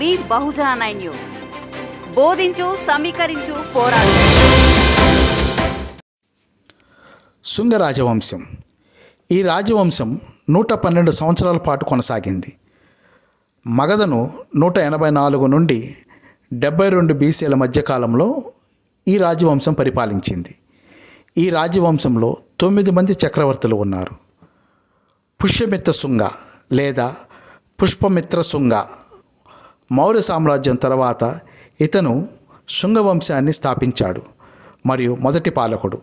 మీ Bahujan nine news. బోధించు సమీకరించు పోరాడు. శుంగ రాజవంశం ఈ రాజవంశం నూట పన్నెండు సంవత్సరాల పాటు కొనసాగింది. మగధను నూట ఎనభై నాలుగు నుండి డెబ్బై రెండు బీసీల మధ్యకాలంలో ఈ రాజవంశం పరిపాలించింది. ఈ రాజవంశంలో తొమ్మిది మంది చక్రవర్తులు ఉన్నారు. పుష్యమిత్ర శుంగ లేదా పుష్పమిత్ర శుంగ మౌర్య సామ్రాజ్యం తర్వాత ఇతను శృంగవంశాన్ని స్థాపించాడు మరియు మొదటి పాలకుడు.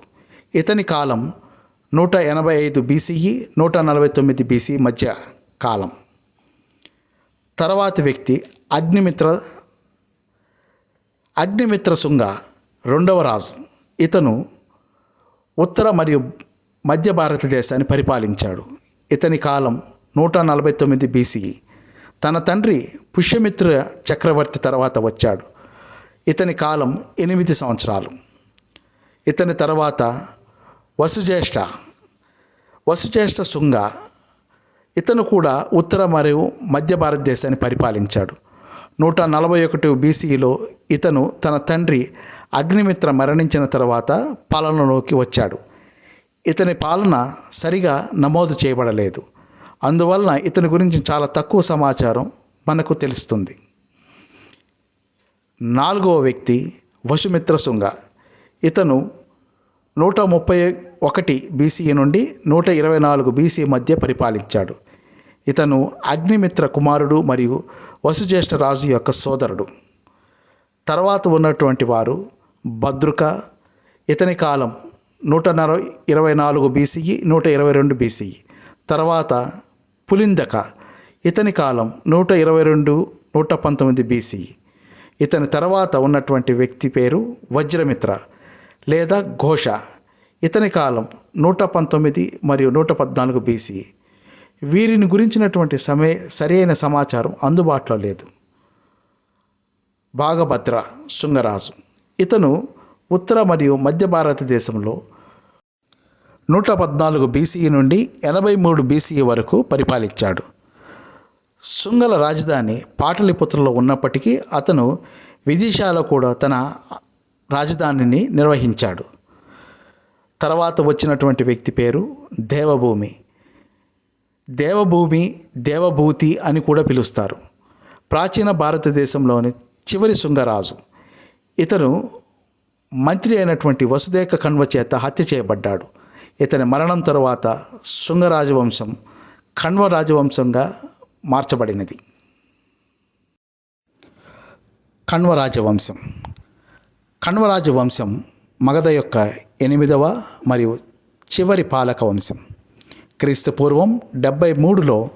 ఇతని కాలం నూట ఎనభై ఐదు బీసీఈ నూట నలభై తొమ్మిది బీసీ మధ్య కాలం. తర్వాతి వ్యక్తి అగ్నిమిత్ర అగ్నిమిత్ర శుంగ రెండవ రాజు. ఇతను ఉత్తర మరియు మధ్య భారతదేశాన్ని పరిపాలించాడు. ఇతని కాలం నూట నలభై తొమ్మిది బీసీఈ తన తండ్రి పుష్యమిత్ర చక్రవర్తి తర్వాత వచ్చాడు. ఇతని కాలం ఎనిమిది సంవత్సరాలు. ఇతని తర్వాత వసుజ్యేష్ఠ. వసుజ్యేష్ఠ శుంగ ఇతను కూడా ఉత్తర మరియు మధ్య భారతదేశాన్ని పరిపాలించాడు. నూట నలభై ఒకటి బీసీలో ఇతను తన తండ్రి అగ్నిమిత్ర మరణించిన తర్వాత పాలనలోకి వచ్చాడు. ఇతని పాలన సరిగా నమోదు చేయబడలేదు. అందువలన ఇతని గురించి చాలా తక్కువ సమాచారం మనకు తెలుస్తుంది. నాలుగవ వ్యక్తి వసుమిత్ర శుంగ. ఇతను నూట ముప్పై ఒకటి బీసీ నుండి నూట ఇరవై నాలుగు బీసీ మధ్య పరిపాలించాడు. ఇతను అగ్నిమిత్ర కుమారుడు మరియు వసుజ్యేష్ఠ రాజు యొక్క సోదరుడు. తర్వాత ఉన్నటువంటి వారు భద్రుక ఇతని కాలం నూట నరవై ఇరవై నాలుగు బీసీఈ నూట ఇరవై రెండు బీసీఈ తర్వాత పులిందక. ఇతని కాలం నూట ఇరవై రెండు నూట పంతొమ్మిది బీసీ. ఇతని తర్వాత ఉన్నటువంటి వ్యక్తి పేరు వజ్రమిత్ర లేదా ఘోష. ఇతని కాలం నూట పంతొమ్మిది మరియు నూట పద్నాలుగు బీసీ. వీరిని గురించినటువంటి సమయ సరైన సమాచారం అందుబాటులో లేదు. భాగభద్ర శృంగరాజు. ఇతను ఉత్తర మరియు మధ్య భారతదేశంలో నూట పద్నాలుగు బీసీ నుండి ఎనభై మూడు బీసీ వరకు పరిపాలించాడు. శృంగల రాజధాని పాటలిపుత్రలో ఉన్నప్పటికీ అతను విదిశాలో కూడా తన రాజధానిని నిర్వహించాడు. తర్వాత వచ్చినటువంటి వ్యక్తి పేరు దేవభూమి. దేవభూమి దేవభూతి అని కూడా పిలుస్తారు. ప్రాచీన భారతదేశంలోని చివరి శృంగరాజు. ఇతను మంత్రి అయినటువంటి వసుదేక కణ్వ చేత హత్య చేయబడ్డాడు. ఇతని మరణం తరువాత శృంగ రాజవంశం కణ్వ రాజవంశంగా మార్చబడినది. కణ్వ రాజవంశం కణ్వ రాజవంశం మగధ యొక్క ఎనిమిదవ మరియు చివరి పాలక వంశం. క్రీస్తు పూర్వం డెబ్బై మూడులో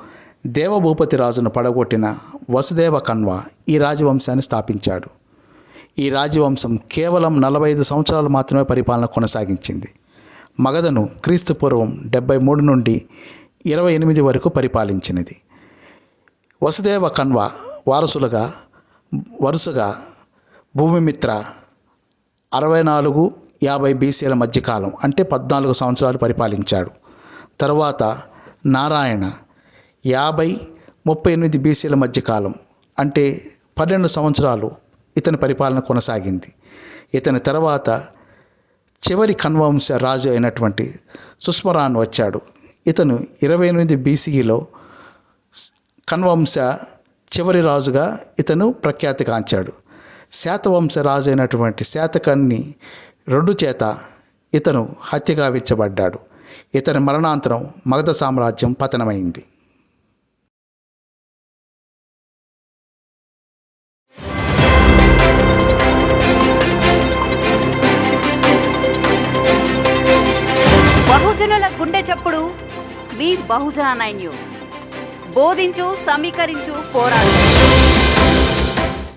దేవభూపతి రాజును పడగొట్టిన వసుదేవ కణ్వ ఈ రాజవంశాన్ని స్థాపించాడు. ఈ రాజవంశం కేవలం నలభై ఐదు సంవత్సరాలు మాత్రమే పరిపాలన కొనసాగించింది. మగధను క్రీస్తుపూర్వం డెబ్బై మూడు నుండి ఇరవై ఎనిమిది వరకు పరిపాలించినది. వసుదేవ కణ్వ వారసులుగా వరుసగా భూమిమిత్ర అరవై నాలుగు యాభై బీసీల మధ్యకాలం అంటే పద్నాలుగు సంవత్సరాలు పరిపాలించాడు. తరువాత నారాయణ యాభై ముప్పై ఎనిమిది బీసీల మధ్యకాలం అంటే పన్నెండు సంవత్సరాలు ఇతని పరిపాలన కొనసాగింది. ఇతని తర్వాత చివరి కన్వంశ రాజు అయినటువంటి సుస్మరాన్ వచ్చాడు. ఇతను ఇరవై ఎనిమిది బీసీలో కన్వంశ చివరి రాజుగా ఇతను ప్రఖ్యాతిగాంచాడు శాతవంశ రాజు అయినటువంటి శాతకాన్ని రెండు చేత ఇతను హత్యగా విచ్చబడ్డాడు ఇతని మరణాంతరం మగధ సామ్రాజ్యం పతనమైంది. బహుజనుల గుండె చప్పుడు. మీ బహుజన నైన్ న్యూస్. బోధించు సమీకరించు పోరాడు.